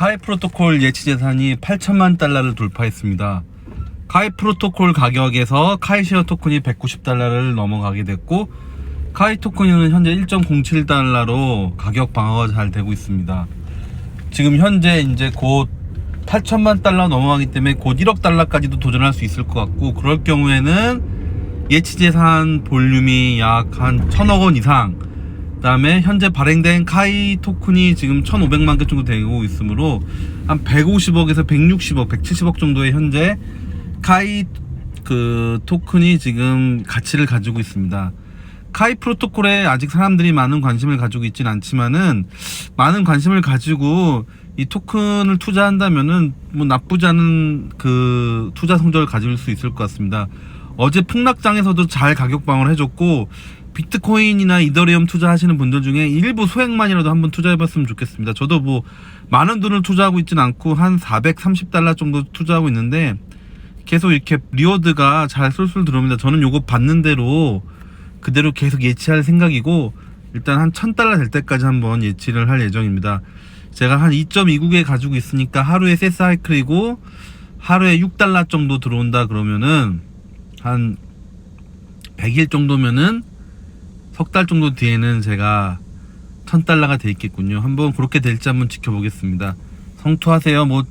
카이 프로토콜 예치 재산이 8천만 달러를 돌파했습니다. 카이 프로토콜 가격에서 카이 쉐어 토큰이 190달러를 넘어가게 됐고 카이 토큰은 현재 1.07달러로 가격 방어가 잘 되고 있습니다. 지금 현재 이제 곧 8천만 달러 넘어가기 때문에 곧 1억 달러까지도 도전할 수 있을 것 같고 그럴 경우에는 예치 재산 볼륨이 약한 1천억 원 이상 그다음에 현재 발행된 카이 토큰이 지금 1,500만 개 정도 되고 있으므로 한 150억에서 160억, 170억 정도의 현재 카이 그 토큰이 지금 가치를 가지고 있습니다. 카이 프로토콜에 아직 사람들이 많은 관심을 가지고 있진 않지만은 많은 관심을 가지고 이 토큰을 투자한다면은 뭐 나쁘지 않은 그 투자 성적을 가질 수 있을 것 같습니다. 어제 폭락장에서도 잘 가격 방어를 해줬고 비트코인이나 이더리움 투자하시는 분들 중에 일부 소액만이라도 한번 투자해봤으면 좋겠습니다. 저도 뭐 많은 돈을 투자하고 있진 않고 한 430달러 정도 투자하고 있는데 계속 이렇게 리워드가 잘 쏠쏠 들어옵니다. 저는 요거 받는 대로 그대로 계속 예치할 생각이고 일단 한 1000달러 될 때까지 한번 예치를 할 예정입니다. 제가 한 2.29개 가지고 있으니까 하루에 세 사이클이고 하루에 6달러 정도 들어온다 그러면은 한 100일 정도면은 석 달 정도 뒤에는 제가 1000달러가 돼 있겠군요. 한번 그렇게 될지 한번 지켜보겠습니다. 성투하세요. 뭐